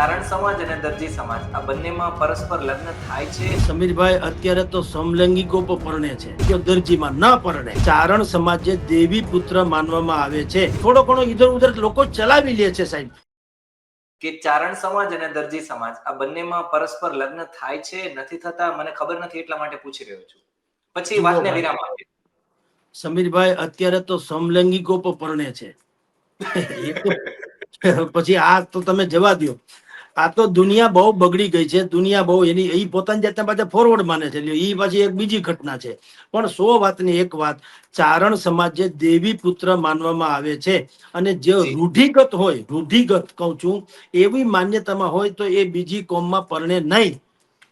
ચારણ સમાજ અને દરજી સમાજ. આ બંનેમાં પરસ્પર લગ્ન થાય છે. સમીરભાઈ અત્યારે તો સમલૈંગિકો પર પરણે છે. કે દરજીમાં ના પરણે ચારણ સમાજે દેવી પુત્ર માનવામાં આવે છે. થોડો ઘણો ઇધર ઉધર લોકો ચલાવી લે છે સાહેબ. કે ચારણ સમાજ અને દરજી સમાજ આ બંનેમાં પરસ્પર લગ્ન થાય છે? નથી થતા? મને ખબર નથી એટલા માટે પૂછી રહ્યો છું. પછી વાતને વિરામ આપીએ. સમીરભાઈ અત્યારે તો સમલૈંગિકો પર પરણે છે. પછી આ તો તમે જવા દો આ તો દુનિયા બહુ બગડી ગઈ છે દુનિયા બહુ એની એ પોતાની જાતને પાછા ફોરવર્ડ માને છે એ પાછી એક બીજી ઘટના છે. પણ સો વાતની એક વાત ચારણ સમાજે દેવી પુત્ર માનવામાં આવે છે અને જે. રૂઢિગત હોય રૂઢિગત કહું છું એવી માન્યતામાં હોય તો એ બીજી કોમમાં પરણે નહીં.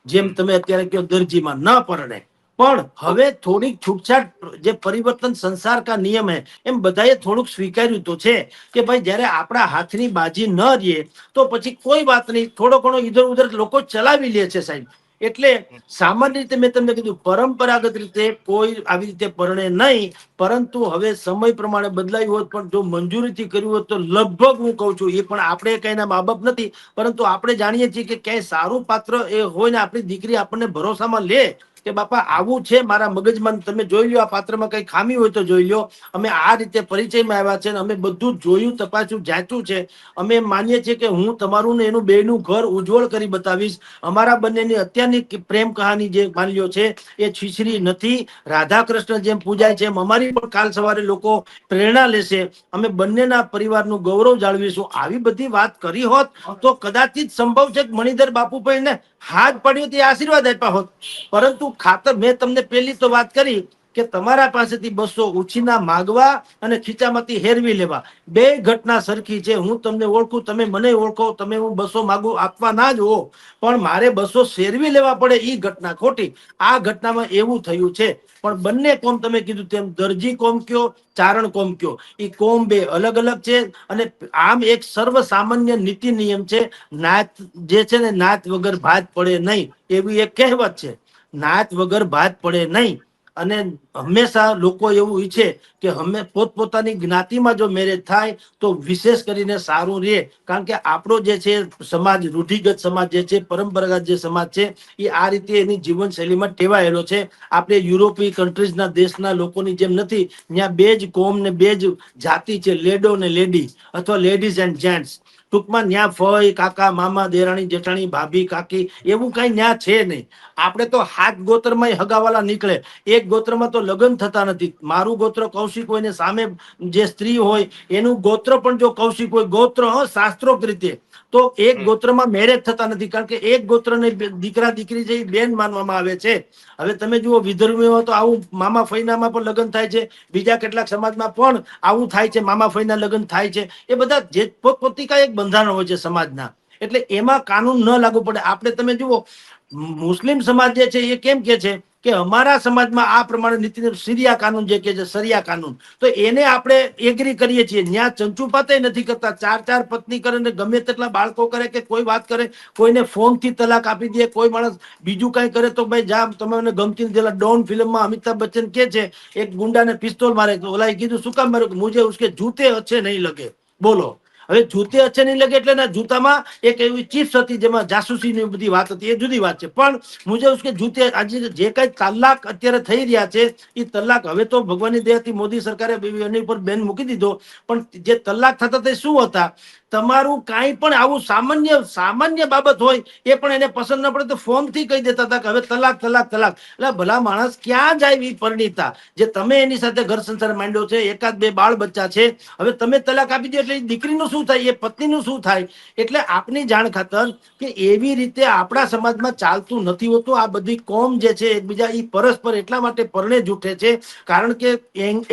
જેમ તમે અત્યારે કહો દરજીમાં ન પરણે. પણ હવે થોડીક છૂટછાટ જે પરિવર્તન સંસાર કા નિયમ હે, એમ બધાએ થોડુંક સ્વીકાર્યું તો છે કે ભાઈ જ્યારે આપણા હાથની બાજી ન રહીએ, તો પછી કોઈ વાત નહીં, થોડો ઘણો ઇધર ઉધર લોકો ચલાવી લે છે સાહેબ. એટલે સામાન્ય રીતે મેં તમને કીધું, પરંપરાગત રીતે કોઈ આવી રીતે પરણે નહીં, પરંતુ હવે સમય પ્રમાણે બદલાયું હોત, પણ જો મંજૂરીથી કર્યું હોત તો લગભગ હું કહું છું, એ પણ આપણે કઈના મા બાપ નથી, પરંતુ આપણે જાણીએ છીએ કે ક્યાંય સારું પાત્ર એ હોય ને આપણી દીકરી આપણને ભરોસામાં લે કે બાપા, આવું છે મારા મગજમાં, તમે જોઈ લો આ પાત્રમાં કઈ ખામી હોય તો જોઈ લો અમે આ રીતે પરિચયમાં આવ્યા છે અમે બધું જોયું, તપાસ્યું જાચું છે. અમે માનીએ છીએ કે હું તમારું ને એનું બેનું ઘર ઉજ્જવળ કરી બતાવીશ. અમારા બંનેની અત્યારની પ્રેમ કહાની જે માની છે, એ છીછરી નથી. રાધા કૃષ્ણ જેમ પૂજાય છે અમારી પણ કાલ સવારે લોકો પ્રેરણા લેશે. અમે બંનેના પરિવારનું ગૌરવ જાળવીશું. આવી બધી વાત કરી હોત તો કદાચિત સંભવ છે કે મણિધર બાપુ ને હાથ પડ્યો તે આશીર્વાદ આપ્યા હોત. પરંતુ ખાતર મેં તમને પહેલી તો વાત કરી કે તમારા પાસેથી બસો ઉછીના માગવા અને ખીચામાંથી હેરવી લેવા. બે ઘટના સરખી છે. હું તમને ઓળખું, તમે મને ઓળખો, તમે હું બસો માગું આપવા ના જ હો. પણ મારે બસો શેરવી લેવા પડે એ ઘટના ખોટી. આ ઘટનામાં એવું થયું છે. પણ બંને કોમ તમે કીધું તેમ દરજી કોમ કયો, ચારણ કોમ કયો. એ કોમ બે અલગ અલગ છે અને આમ એક સર્વ સામાન્ય નીતિ નિયમ છે. નાત જે છે ને નાત વગર ભાત પડે નહીં. એવી એક કહેવત છે. નાત વગર ભાત પડે નહીં. અને હંમેશા લોકો એવું ઈચ્છે કે હમે પોતપોતાની જ્ઞાતિમાં જો મેરેજ થાય તો વિશેષ કરીને સારું રહે. કારણ કે આપણો જે છે સમાજ, રૂઢિગત સમાજ જે છે, પરંપરાગત જે સમાજ છે એ આ રીતે એની જીવનશૈલીમાં ટેવાયેલો છે. આપણે યુરોપીય કન્ટ્રીઝના દેશના લોકોની જેમ નથી. ત્યાં બે જ કોમ ને બે જ જાતિ છે, લેડો ને લેડી, અથવા લેડીઝ એન્ડ જેન્ટ્સ ટૂંકમાં ન્યા ફઈ કાકા, મામા, દેરાણી, જેઠાણી, ભાભી, કાકી, એવું કઈ ન્યા છે નહીં. આપણે તો હાથ ગોત્રમાં હગાવાલા નીકળે. એક ગોત્રમાં તો લગ્ન થતા નથી. મારું ગોત્ર કૌશિક હોય ને સામે જે સ્ત્રી હોય, એનું ગોત્ર પણ જો કૌશિક હોય, ગોત્ર શાસ્ત્રોક્ત રીતે. તો એક ગોત્રમાં મેરેજ થતા નથી. કારણ કે એક ગોત્રને દીકરા દીકરી જે એ બેન માનવામાં આવે છે. હવે તમે જુઓ વિધર્મીમાં તો આવું મામા ફૈનામાં પણ લગ્ન થાય છે. બીજા કેટલાક સમાજમાં પણ આવું થાય છે. મામા ફઈના લગ્ન થાય છે. એ બધા જે પોતપોતિકા એક બંધારણ હોય છે સમાજના. એટલે એમાં કાનૂન ન લાગુ પડે. આપણે તમે જુઓ મુસ્લિમ સમાજ જે છે એ કેમ કે છે? કે અમારા સમાજમાં આ પ્રમાણે નીતિ સિરિયા કાનૂન જે કે છે, સરિયા કાનૂન. તો એને આપણે એગ્રી કરીએ છીએ. ત્યાં ચંચુપાતે નથી કરતા. ચાર ચાર પત્ની કરે ને ગમે તેટલા બાળકો કરે કે કોઈ વાત કરે, કોઈને ફોનથી તલાક આપી દે, કોઈ માણસ બીજું કાંઈ કરે તો ભાઈ જા, તમે મને ગમતી નથી. ડોન ફિલ્મમાં અમિતાભ બચ્ચન કે છે, એક ગુંડાને પિસ્તોલ મારે. ઓલાએ કીધું, શું કામ માર્યું? મુજે ઉસકે જૂતે અચ્છે નહીં લગે. બોલો. હવે જૂતે અચ્છે નહીં લગે એટલે ના, જૂતામાં એક એવી ચિપ્સ હતી જેમાં જાસૂસીની બધી વાત હતી, એ જુદી વાત છે. પણ મુજબ કે જૂતે આજે જે કઈ તલાક અત્યારે થઈ રહ્યા છે, એ તલાક હવે તો ભગવાનની દયાથી મોદી સરકારે એની ઉપર બેન મૂકી દીધો. પણ જે તલાક થતા તે શું હતા? તમારું કાંઈ પણ આવું સામાન્ય સામાન્ય બાબત હોય, એ પણ એને પસંદ ન પડે તો ફોનથી કહી દેતા હતા કે હવે તલાક તલાક તલાક. એટલે ભલા માણસ ક્યાં જાય એ પરિણીતા જે તમે એની સાથે ઘર સંસાર માંડ્યો છે, એકાદ બે બાળ બચ્ચા છે, હવે તમે તલાક આપી દો એટલે દીકરીનું શું થાય? એ પત્નીનું શું થાય? એટલે આપની જાણ ખાતર કે એવી રીતે આપણા સમાજમાં ચાલતું નથી હોતું. આ બધી કોમ જે છે એકબીજા એ પરસ્પર એટલા માટે પરણે જૂઠે છે. કારણ કે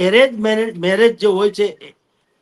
એરેજ મેરેજ મેરેજ જે હોય છે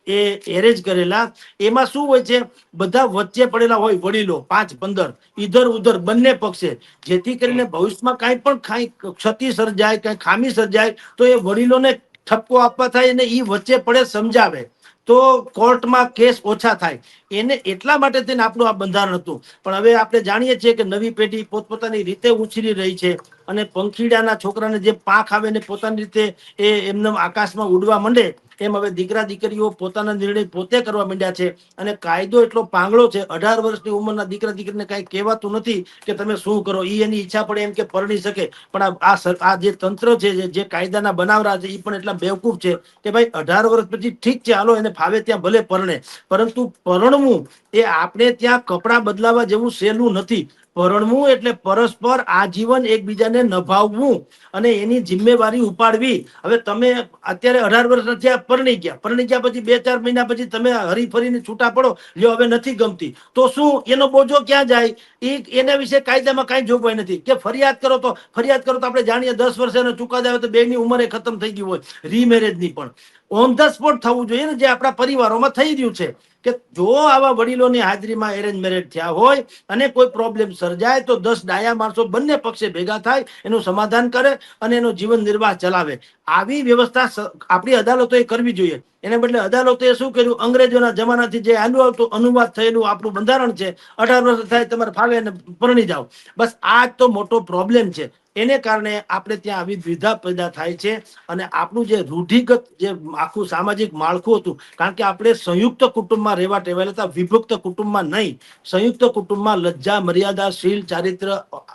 એ એરેજ કરેલા. એમાં શું હોય છે? બધા વચ્ચે પડેલા હોય વડીલો, પાંચ, પંદર, ઈધર ઉધર બંને પક્ષે. જેથી કરીને ભવિષ્યમાં કાંઈ પણ કાંઈ ક્ષતિ સર્જાય, કાંઈ ખામી સર્જાય, તો એ વડીલોને ઠપકો આપવા થાય અને એ વચ્ચે પડે સમજાવે. તો કોર્ટમાં કેસ ઓછા થાય. એને એટલા માટે થઈને આપણું આ બંધારણ હતું. પણ હવે આપણે જાણીએ છીએ કે નવી પેઢી પોતપોતાની રીતે ઉછરી રહી છે અને પંખીડાના છોકરાને જે પાંખ આવે ને પોતાની રીતે એ એમને આકાશમાં ઉડવા માંડે એમ હવે દીકરા દીકરીઓ પોતાના નિર્ણય પોતે કરવા માંડ્યા છે અને કાયદો એટલો પાંગળો છે, અઢાર વર્ષની ઉંમરના દીકરા દીકરીને કાંઈ કહેવાતું નથી કે તમે શું કરો એ એની ઈચ્છા પડે એમ કે પરણી શકે. પણ આ- આ જે તંત્ર છે, જે- કાયદાના બનાવરા છે એ પણ એટલા બેવકૂફ છે કે ભાઈ અઢાર વર્ષ પછી ઠીક છે, હાલો એને ફાવે ત્યાં ભલે પરણે. પરંતુ પરણવું એ આપણે ત્યાં કપડાં બદલાવા જેવું સહેલું નથી. પરણવું એટલે પરસ્પર આજીવન એકબીજાને નભાવવું અને એની જિમ્મેવારી ઉપાડવી. હવે તમે અત્યારે અઢાર વર્ષ થયા પરણી ગયા. પરણી ગયા પછી બે ચાર મહિના પછી તમે હરીફરીને છૂટા પડો. લ્યો, હવે નથી ગમતી. તો શું? એનો બોજો ક્યાં જાય? એ એના વિશે કાયદામાં કાંઈ જોગવાઈ નથી. કે ફરિયાદ કરો તો, ફરિયાદ કરો તો આપણે જાણીએ દસ વર્ષે એનો ચુકાદો આવે તો બેની ઉંમરે ખતમ થઈ ગયું હોય. રીમેરેજની પણ. ઓન ધ સ્પોટ થવું જોઈએ ને, જે આપણા પરિવારોમાં થઈ રહ્યું છે. કે જો આવા વડીલોની હાજરીમાં એરેન્જ મેરેજ થયા હોય અને કોઈ પ્રોબ્લેમ સર્જાય તો દસ ડાયા માણસો બંને પક્ષે ભેગા થાય, એનું સમાધાન કરે અને એનો જીવન નિર્વાહ ચલાવે. આવી વ્યવસ્થા આપણી અદાલતોએ કરવી જોઈએ. એને બદલે અદાલતોએ શું કર્યું? અંગ્રેજોના જમાનાથી જે આલુ અનુવાદ થયેલું આપણું બંધારણ છે, અઢાર વર્ષ થાય તમારે ફાવે અને પરણી જાઓ. બસ આ તો મોટો પ્રોબ્લેમ છે. એને કારણે આપણે ત્યાં આવી દ્વિધા પેદા થાય છે અને આપણું જે રૂઢિગત જે આખું સામાજિક માળખું હતું, કારણ કે આપણે સંયુક્ત કુટુંબમાં રહેવા ટેવાયેલા હતા, વિભક્ત કુટુંબમાં નહીં. સંયુક્ત કુટુંબમાં લજ્જા, મર્યાદા, શીલ, ચારિત્ર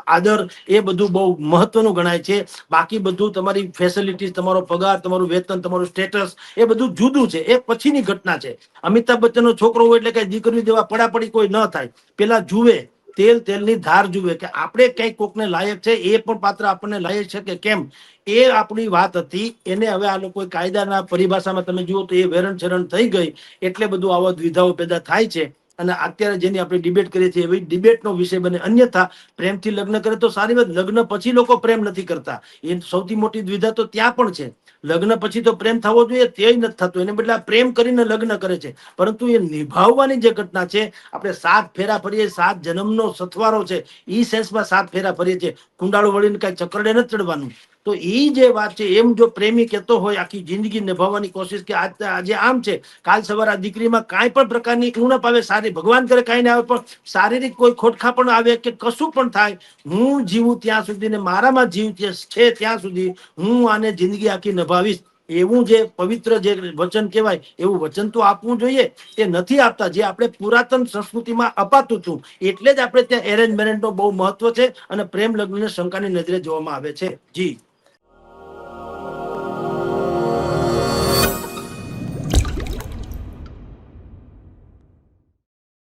આદર એ બધું બહુ મહત્વનું ગણાય છે. બાકી બધું તમારી ફેસિલિટીઝ તમારો પગાર, તમારું વેતન, તમારું સ્ટેટસ એ બધું જુદું છે. એ પછીની ઘટના છે. અમિતાભ બચ્ચનનો છોકરો હોય એટલે કઈ દીકરી દેવા પડાપડી કોઈ ન થાય. પેલા જુએ, તેલ તેલની ધાર જુએ કે આપણે કઈ કોકને લાયક છે, એ પણ પાત્ર આપણને લાયક છે કે કેમ? એ આપણી વાત હતી. એને હવે આ લોકો કાયદાના પરિભાષામાં તમે જુઓ તો એ વેરણ ચરણ થઈ ગઈ. એટલે બધું આવા દ્વિધાઓ પેદા થાય છે. અને અત્યારે જેની આપણે ડિબેટ કરીએ છીએ, એવી ડિબેટનો વિષય બને. અન્યથા, પ્રેમથી લગ્ન કરે તો સારી વાત. લગ્ન પછી લોકો પ્રેમ નથી કરતા. એ સૌથી મોટી દ્વિધા તો ત્યાં પણ છે. લગ્ન પછી તો પ્રેમ થવો જોઈએ તે નથી થતું. એને બદલે પ્રેમ કરીને લગ્ન કરે છે. પરંતુ એ નિભાવવાની જે ઘટના છે, આપણે સાત ફેરા ફરીએ, સાત જન્મનો સથવારો છે, ઈ સેન્સમાં સાત ફેરા ફરીએ છીએ. કુંડાળું વળીને કઈ ચક્કરડે નથી ચડવાનું. તો એ જે વાત છે, એમ જો પ્રેમી કહેતો હોય આખી જિંદગી નિભાવવાની કોશિશ કે આજ આજે આમ છે, કાલ સવારે આ દીકરીમાં કાંઈ પણ પ્રકારની ઉણપ આવે, સારી, ભગવાન કરે કાંઈ ના આવે, પણ શારીરિક કોઈ ખોટખા પણ આવે કે કશું પણ થાય, હું જીવું ત્યાં સુધી ને મારામાં જીવ છે ત્યાં સુધી હું આને જિંદગી આખી નિભાવીશ. એવું જે પવિત્ર જે વચન કહેવાય, એવું વચન તો આપવું જોઈએ. એ નથી આપતા, જે આપણે પુરાતન સંસ્કૃતિમાં અપાતું હતું એટલે જ આપણે ત્યાં એરેન્જ મેરેજનો બહુ મહત્વ છે અને પ્રેમ લગ્નને શંકાની નજરે જોવામાં આવે છે. જી.